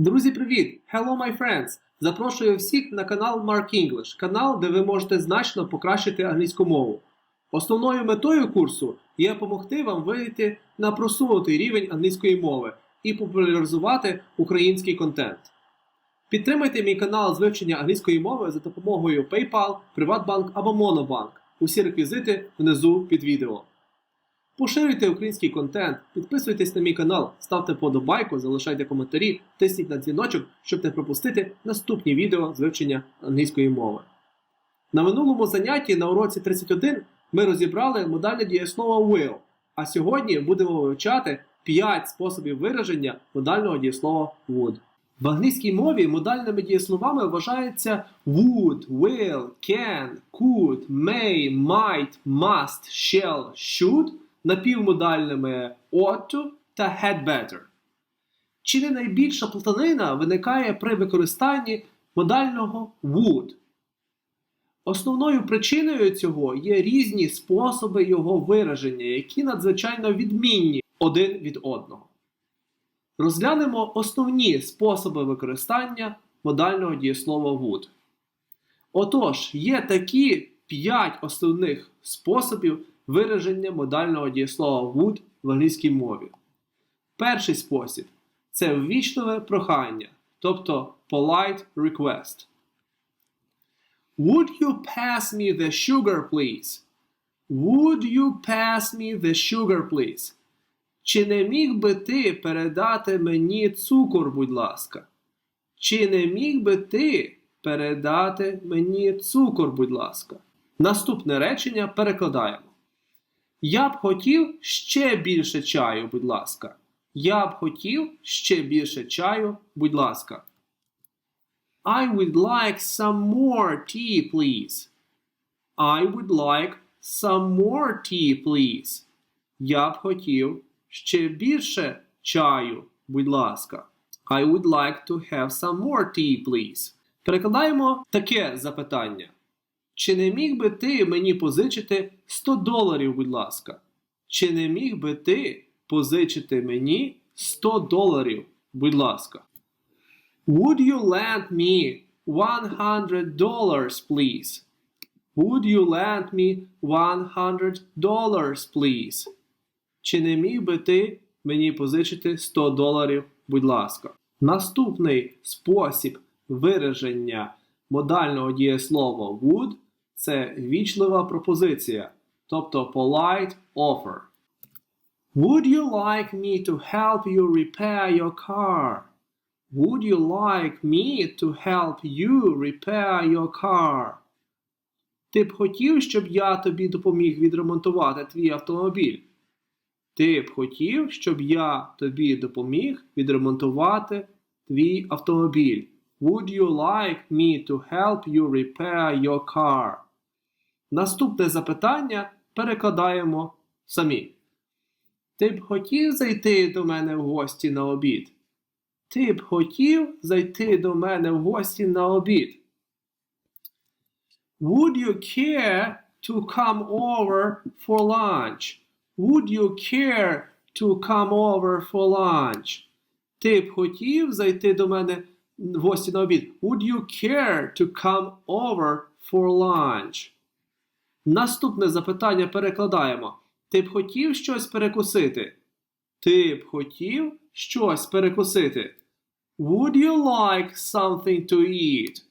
Друзі, привіт! Hello, my friends! Запрошую всіх на канал Mark English, канал, де ви можете значно покращити англійську мову. Основною метою курсу є допомогти вам вийти на просунутий рівень англійської мови і популяризувати український контент. Підтримайте мій канал з вивчення англійської мови за допомогою PayPal, Приватбанк або Monobank. Усі реквізити внизу під відео. Поширюйте український контент, підписуйтесь на мій канал, ставте подобайку, залишайте коментарі, тисніть на дзвіночок, щоб не пропустити наступні відео з вивчення англійської мови. На минулому занятті на уроці 31 ми розібрали модальне дієслово will, а сьогодні будемо вивчати 5 способів вираження модального дієслова would. В англійській мові модальними дієсловами вважаються would, will, can, could, may, might, must, shall, should, напівмодальними ought to та had. Чи не найбільша плутанина виникає при використанні модального would? Основною причиною цього є різні способи його вираження, які надзвичайно відмінні один від одного. Розглянемо основні способи використання модального дієслова would. Отож, є такі 5 основних способів вираження модального дієслова would в англійській мові. Перший спосіб це ввічливе прохання, тобто polite request. Would you pass me the sugar, please? Would you pass me the sugar, please? Чи не міг би ти передати мені цукор, будь ласка? Чи не міг би ти передати мені цукор, будь ласка? Наступне речення перекладаємо. Я б хотів ще більше чаю, будь ласка. Я б хотів ще більше чаю, будь ласка. I would like some more tea, please. I would like some more tea, please. Я б хотів ще більше чаю, будь ласка. I would like to have some more tea, please. Перекладаємо таке запитання. Чи не міг би ти мені позичити 100 доларів, будь ласка? Чи не міг би ти позичити мені 100 доларів, будь ласка? Would you lend me 100 dollars, please? Would you lend me 100 dollars, please? Чи не міг би ти мені позичити 100 доларів, будь ласка? Наступний спосіб вираження модального дієслова would це вічлива пропозиція, тобто polite offer. Would you like me to help you repair your car? Would you like me to help you repair your car? Ти б хотів, щоб я тобі допоміг відремонтувати твій автомобіль? Ти б хотів, щоб я тобі допоміг відремонтувати твій автомобіль? Would you like me to help you repair your car? Наступне запитання перекладаємо самі. Ти б хотів зайти до мене в гості на обід? Ти б хотів зайти до мене в гості на обід? Would you care to come over for lunch? Would you care to come over for lunch? Ти б хотів зайти до мене в гості на обід? Would you care to come over for lunch? Наступне запитання перекладаємо. Ти б хотів щось перекусити? Ти б хотів щось перекусити? Would you like something to eat?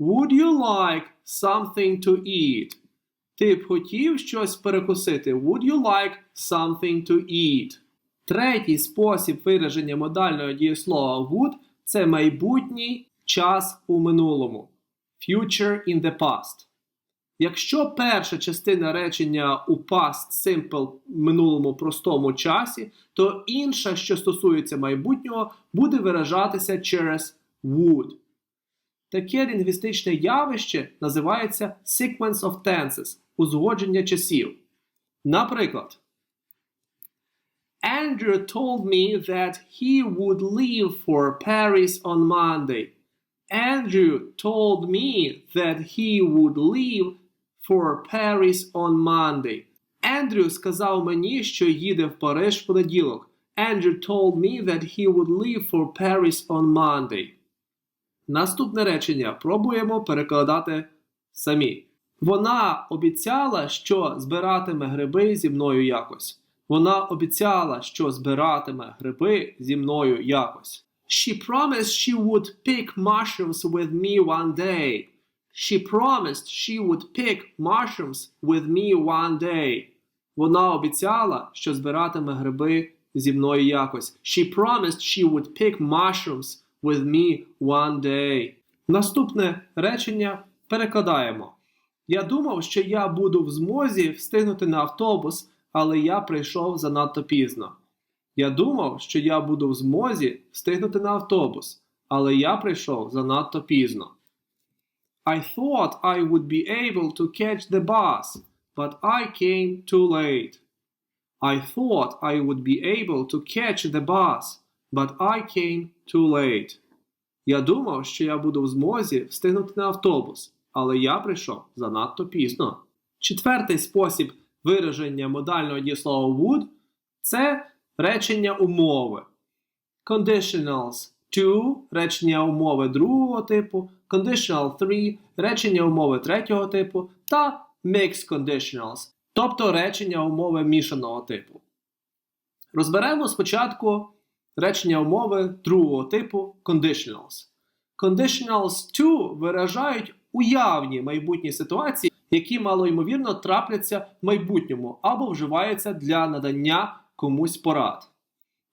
Would you like something to eat? Ти б хотів щось перекусити? Would you like something to eat? Третій спосіб вираження модального дієслова would – це майбутній час у минулому. Future in the past. Якщо перша частина речення у past simple минулому простому часі, то інша, що стосується майбутнього, буде виражатися через would. Таке лінгвістичне явище називається sequence of tenses узгодження часів. Наприклад, Andrew told me that he would leave for Paris on Monday. Andrew told me that he would leave for Paris on Monday. Ендрю сказав мені, що їде в Париж в понеділок. Andrew told me that he would leave for Paris on Monday. Наступне речення пробуємо перекладати самі. Вона обіцяла, що збиратиме гриби зі мною якось. Вона обіцяла, що збиратиме гриби зі мною якось. She promised she would pick mushrooms with me one day. She promised she would pick mushrooms with me one day. Вона обіцяла, що збиратиме гриби зі мною якось. She promised she would pick mushrooms with me one day. Наступне речення перекладаємо. Я думав, що я буду в змозі встигнути на автобус, але я прийшов занадто пізно. Я думав, що я буду в змозі встигнути на автобус, але я прийшов занадто пізно. I thought I would be able to catch the bus, but I came too late. I thought I would be able to catch the bus, but I came too late. Я думав, що я буду в змозі встигнути на автобус, але я прийшов занадто пізно. Четвертий спосіб вираження модального дієслова would – це речення умови. Conditionals to – речення умови другого типу, conditional 3 – речення умови третього типу та mixed conditionals, тобто речення умови мішаного типу. Розберемо спочатку речення умови другого типу conditionals. Conditionals to виражають уявні майбутні ситуації, які малоймовірно трапляться в майбутньому або вживаються для надання комусь порад.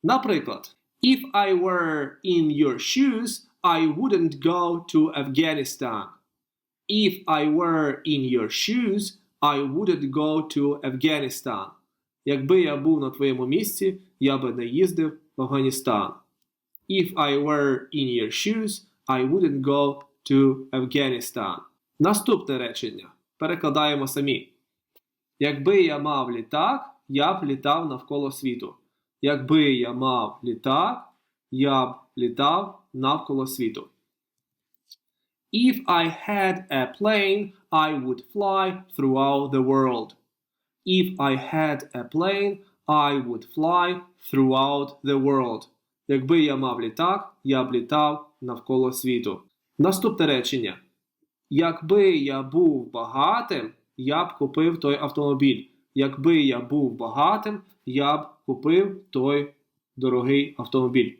Наприклад, If I were in your shoes, I wouldn't go to Afghanistan. If I were in your shoes, I wouldn't go to Afghanistan. Якби я був на твоєму місці, я би не їздив в Афганістан. If I were in your shoes, I wouldn't go to Afghanistan. Наступне речення. Перекладаємо самі. Якби я мав літак, я б літав навколо світу. Якби я мав літак, я б літав навколо світу. If I had a plane, I would fly throughout the world. If I had a plane, I would fly throughout the world. Якби я мав літак, я б літав навколо світу. Наступне речення. Якби я був багатим, я б купив той автомобіль. Якби я був багатим, я б купив той дорогий автомобіль.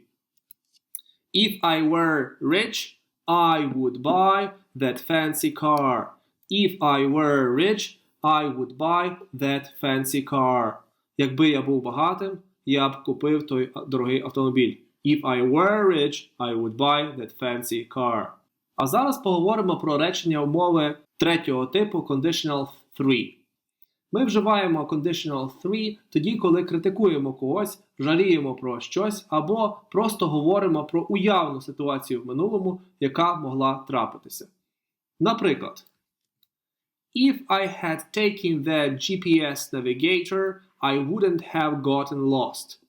If I were rich, I would buy that fancy car. If I were rich, I would buy that fancy car. Якби я був багатим, я б купив той дорогий автомобіль. If I were rich, I would buy that fancy car. А зараз поговоримо про речення умови третього типу conditional 3. Ми вживаємо conditional 3 тоді, коли критикуємо когось, жаліємо про щось або просто говоримо про уявну ситуацію в минулому, яка могла трапитися. Наприклад, If I had taken the GPS navigator, I wouldn't have gotten lost.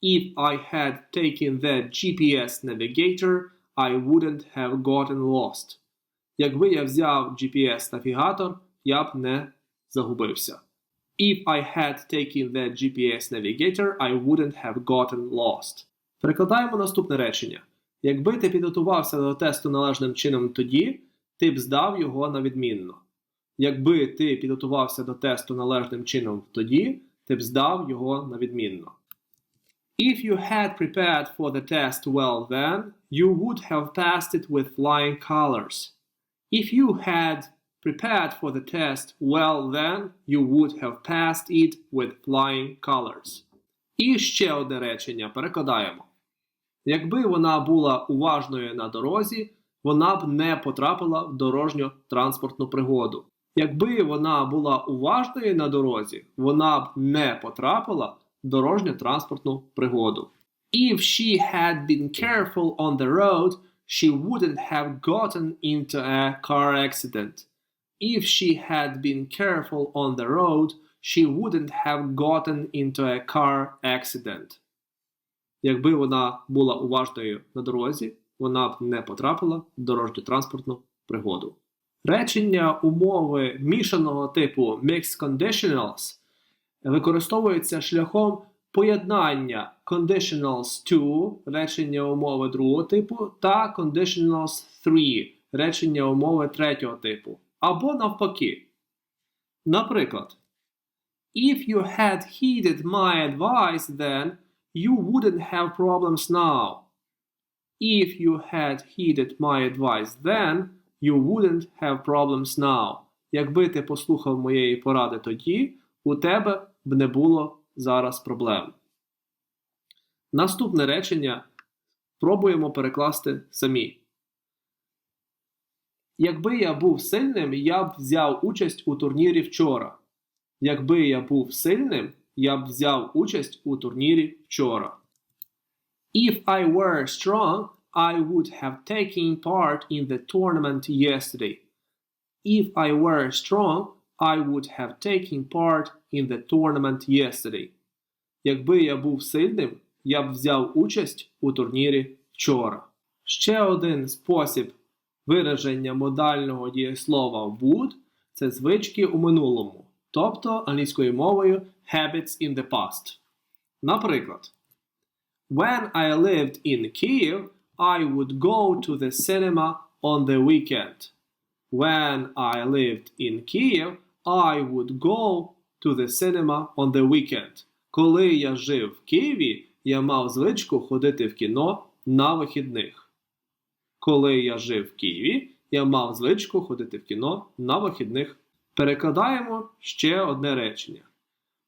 If I had taken the GPS navigator, I wouldn't have gotten lost. Якби я взяв GPS-навігатор, я б не загубився. If I had taken the GPS navigator, I wouldn't have gotten lost. Перекладаємо наступне речення. Якби ти підготувався до тесту належним чином тоді, ти б здав його на відмінно. Якби ти підготувався до тесту належним чином тоді, ти б здав його на відмінно. If you had prepared for the test well then, you would have passed it with flying colors. If you had prepared for the test well then, you would have passed it with flying colors. І ще одне речення перекладаємо. Якби вона була уважною на дорозі, вона б не потрапила в дорожньо-транспортну пригоду. Якби вона була уважною на дорозі, вона б не потрапила в дорожньо-транспортну пригоду. If she had been careful on the road, she wouldn't have gotten into a car accident. If she had been careful on the road, she wouldn't have gotten into a car accident. Якби вона була уважною на дорозі, вона б не потрапила в дорожньо-транспортну пригоду. Речення умови мішаного типу mixed conditionals використовуються шляхом поєднання conditionals to речення умови другого типу та conditionals 3 речення умови третього типу. Або навпаки. Наприклад, If you had heeded my advice then, you wouldn't have problems now. If you had heeded my advice then, you wouldn't have problems now. Якби ти послухав моєї поради тоді, у тебе б не було зараз проблем. Наступне речення пробуємо перекласти самі. Якби я був сильним, я б взяв участь у турнірі вчора. Якби я був сильним, я б взяв участь у турнірі вчора. If I were strong, I would have taken part in the tournament yesterday. If I were strong, I would have taken part in the tournament yesterday. Якби я був сильним, я б взяв участь у турнірі вчора. Ще один спосіб вираження модального дієслова would – це звички у минулому, тобто англійською мовою habits in the past. Наприклад, When I lived in Kyiv, I would go to the cinema on the weekend. When I lived in Kyiv, I would go to the cinema on the weekend. Коли я жив в Києві, я мав звичку ходити в кіно на вихідних. Коли я жив в Києві, я мав звичку ходити в кіно на вихідних. Перекладаємо ще одне речення.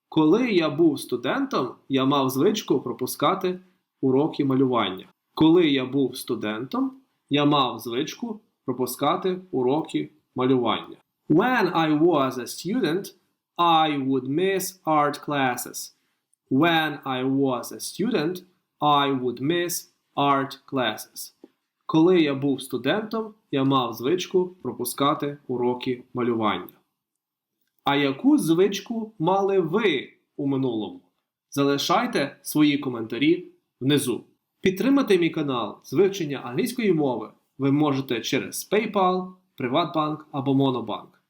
Коли я був студентом, я мав звичку пропускати уроки малювання. Коли я був студентом, я мав звичку пропускати уроки малювання. When I was a student, I would miss art classes. When I was a student, I would miss art classes. Коли я був студентом, я мав звичку пропускати уроки малювання. А яку звичку мали ви у минулому? Залишайте свої коментарі внизу. Підтримати мій канал з вивчення англійської мови ви можете через PayPal, Приватбанк або Монобанк.